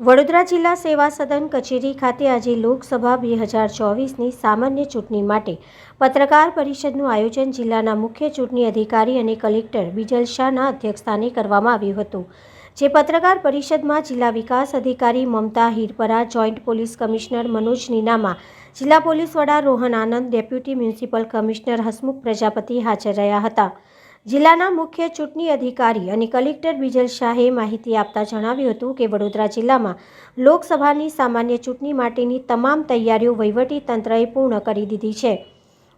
વડોદરા જિલ્લા સેવા સદન કચેરી ખાતે આજે લોકસભા બે હજાર ચોવીસની સામાન્ય ચૂંટણી માટે પત્રકાર પરિષદનું આયોજન જિલ્લાના મુખ્ય ચૂંટણી અધિકારી અને કલેક્ટર બિજલ શાહના અધ્યક્ષસ્થાને કરવામાં આવ્યું હતું, જે પત્રકાર પરિષદમાં જિલ્લા વિકાસ અધિકારી Mamata Hirpara, joint police commissioner Manoj Ninama, જિલ્લા પોલીસ વડા Rohan Anand, deputy municipal commissioner Hasmukh Prajapati હાજર રહ્યા હતા. જિલ્લાના મુખ્ય ચૂંટણી અધિકારી અને કલેક્ટર બિજલ શાહે માહિતી આપતા જણાવ્યું હતું કે વડોદરા જિલ્લામાં લોકસભાની સામાન્ય ચૂંટણી માટેની તમામ તૈયારીઓ તંત્રએ પૂર્ણ કરી દીધી છે.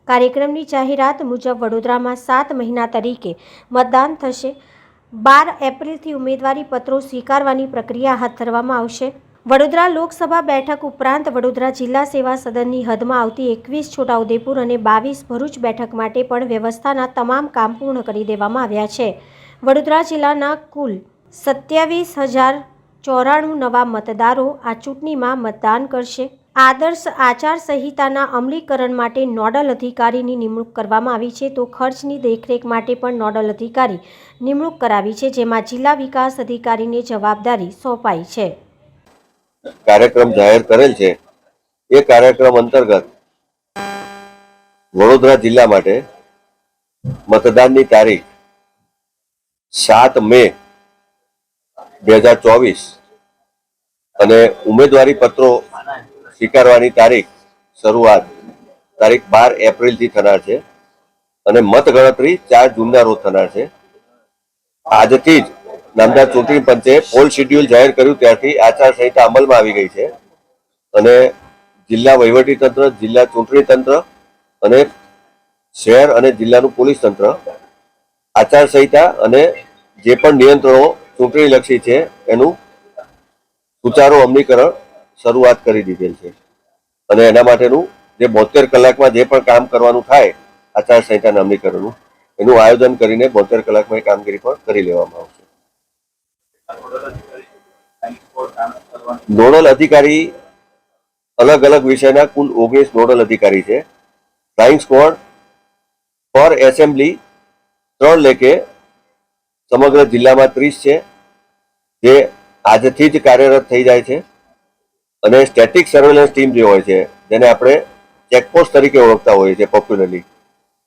કાર્યક્રમની જાહેરાત મુજબ વડોદરામાં સાત મહિના તરીકે મતદાન થશે. બાર એપ્રિલથી ઉમેદવારી પત્રો સ્વીકારવાની પ્રક્રિયા હાથ ધરવામાં આવશે. વડોદરા લોકસભા બેઠક ઉપરાંત વડોદરા જિલ્લા સેવા સદનની હદમાં આવતી એકવીસ છોટાઉદેપુર અને બાવીસ ભરૂચ બેઠક માટે પણ વ્યવસ્થાના તમામ કામ પૂર્ણ કરી દેવામાં આવ્યા છે. વડોદરા જિલ્લાના કુલ સત્યાવીસ હજાર ચોરાણું નવા મતદારો આ ચૂંટણીમાં મતદાન કરશે. આદર્શ આચારસંહિતાના અમલીકરણ માટે નોડલ અધિકારીની નિમણૂક કરવામાં આવી છે તો ખર્ચની દેખરેખ માટે પણ નોડલ અધિકારી નિમણૂક કરાવી છે જેમાં જિલ્લા વિકાસ અધિકારીને જવાબદારી સોંપાઈ છે. કાર્યક્રમ જાહેર કરેલ છે. એ કાર્યક્રમ અંતર્ગત વડોદરા જિલ્લા માટે મતદાનની તારીખ સાત મે બે હજાર ચોવીસ અને ઉમેદવારી પત્રો સ્વીકારવાની તારીખ શરૂઆત તારીખ બાર એપ્રિલથી થનાર છે અને મતગણતરી ચાર જૂનના રોજ થનાર છે. આજથી જ નામદાર ચૂંટણી પંચે પોલ શેડ્યુલ જાહેર કર્યું ત્યારથી આચારસંહિતા અમલમાં આવી ગઈ છે. અને જિલ્લા વહીવટી તંત્ર, જિલ્લા ચૂંટણી તંત્ર અને શહેર અને જિલ્લાનું પોલીસ તંત્ર આચારસંહિતા અને જે પણ નિયંત્રણો ચૂંટણીલક્ષી છે એનું સુચારુ અમલીકરણ શરૂઆત કરી દીધેલ છે. અને એના માટેનું જે બોતેર કલાકમાં જે પણ કામ કરવાનું થાય આચારસંહિતાના અમલીકરણનું એનું આયોજન કરીને બોતેર કલાકમાં એ કામગીરી પણ કરી લેવામાં આવશે. નોડલ અધિકારી અલગ અલગ વિષયના કુલ ઓગણીસ નોડલ અધિકારી છે. ફ્લાઇંગ સ્કવોડ પર એસેમ્બલી ત્રણ લેખે સમગ્ર જિલ્લામાં ત્રીસ છે, જે આજથી જ કાર્યરત થઈ જાય છે. અને સ્ટેટિક સર્વેલન્સ ટીમ જે હોય છે, જેને આપણે ચેકપોસ્ટ તરીકે ઓળખતા હોઈએ છીએ પોપ્યુલરલી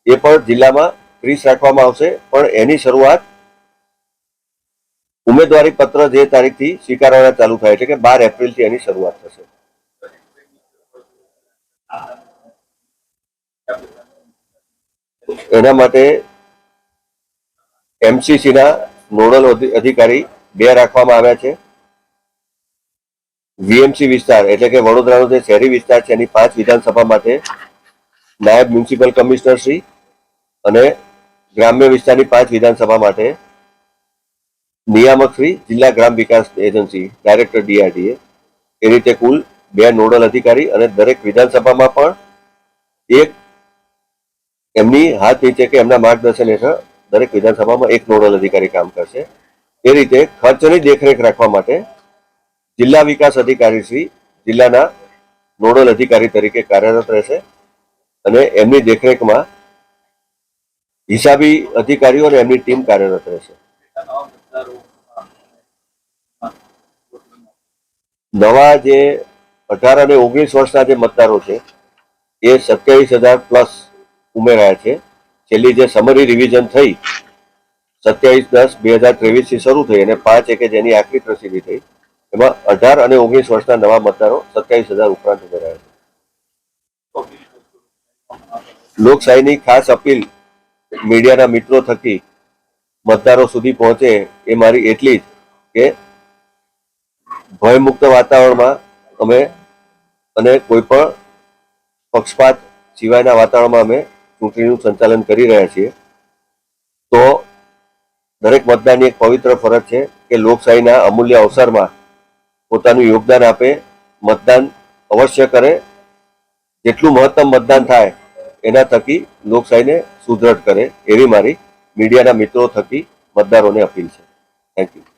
એ પણ જિલ્લામાં ત્રીસ રાખવામાં આવશે, પણ એની શરૂઆત ઉમેદવારી પત્ર જે તારીખથી સ્વીકારવાના ચાલુ થાય છે કે બાર એપ્રિલથી એની શરૂઆત થશે. એના માટે એમસીસીના નોડલ અધિકારી બે રાખવામાં આવ્યા છે. વીએમસી વિસ્તાર એટલે કે વડોદરાનો જે શહેરી વિસ્તાર છે, એની પાંચ વિધાનસભા માટે નાયબ મ્યુનિસિપલ કમિશનર શ્રી અને ગ્રામ્ય વિસ્તારની પાંચ વિધાનસભા માટે નિયામક શ્રી જિલ્લા ગ્રામ વિકાસ એજન્સી, ડાયરેક્ટર ડીઆરડીએ. એ રીતે કુલ બે નોડલ અધિકારી અને દરેક વિધાનસભામાં પણ એક એમની હાથ નીચે કે એમના માર્ગદર્શન હેઠળ દરેક વિધાનસભામાં એક નોડલ અધિકારી કામ કરશે. એ રીતે ખર્ચની દેખરેખ રાખવા માટે જિલ્લા વિકાસ અધિકારી શ્રી જિલ્લાના નોડલ અધિકારી તરીકે કાર્યરત રહેશે અને એમની દેખરેખમાં હિસાબી અધિકારીઓ અને એમની ટીમ કાર્યરત રહેશે. નવા જે અઢાર અને ઓગણીસ વર્ષના જે મતદારો છે, એ સત્યાવીસ હજાર પ્લસ ઉમેરાયા છે. છેલ્લી જે સમરી રિવિઝન થઈ, સત્યાવીસ દસ બે હજાર ત્રેવીસથી શરૂ થઈ અને પાંચ એકે જેની આખરી પ્રસિદ્ધિ થઈ, એમાં અઢાર અને ઓગણીસ વર્ષના નવા મતદારો સત્યાવીસ હજાર ઉપરાંત ઉમેરાયા છે. લોકશાહીની ખાસ અપીલ મીડિયાના મિત્રો થકી મતદારો સુધી પહોંચે એ મારી એટલી જ કે ભયમુક્ત વાતાવરણમાં અમે અને કોઈ પણ પક્ષપાત સિવાયના વાતાવરણમાં અમે ચૂંટણીનું સંચાલન કરી રહ્યા છીએ. તો દરેક મતદારની એક પવિત્ર ફરજ છે કે લોકશાહીના અમૂલ્ય અવસરમાં પોતાનું યોગદાન આપે, મતદાન અવશ્ય કરે. જેટલું મહત્તમ મતદાન થાય એના થકી લોકશાહીને સુદ્રઢ કરે. એવી મારી મીડિયાના મિત્રો થકી મતદારોને અપીલ છે. Thank you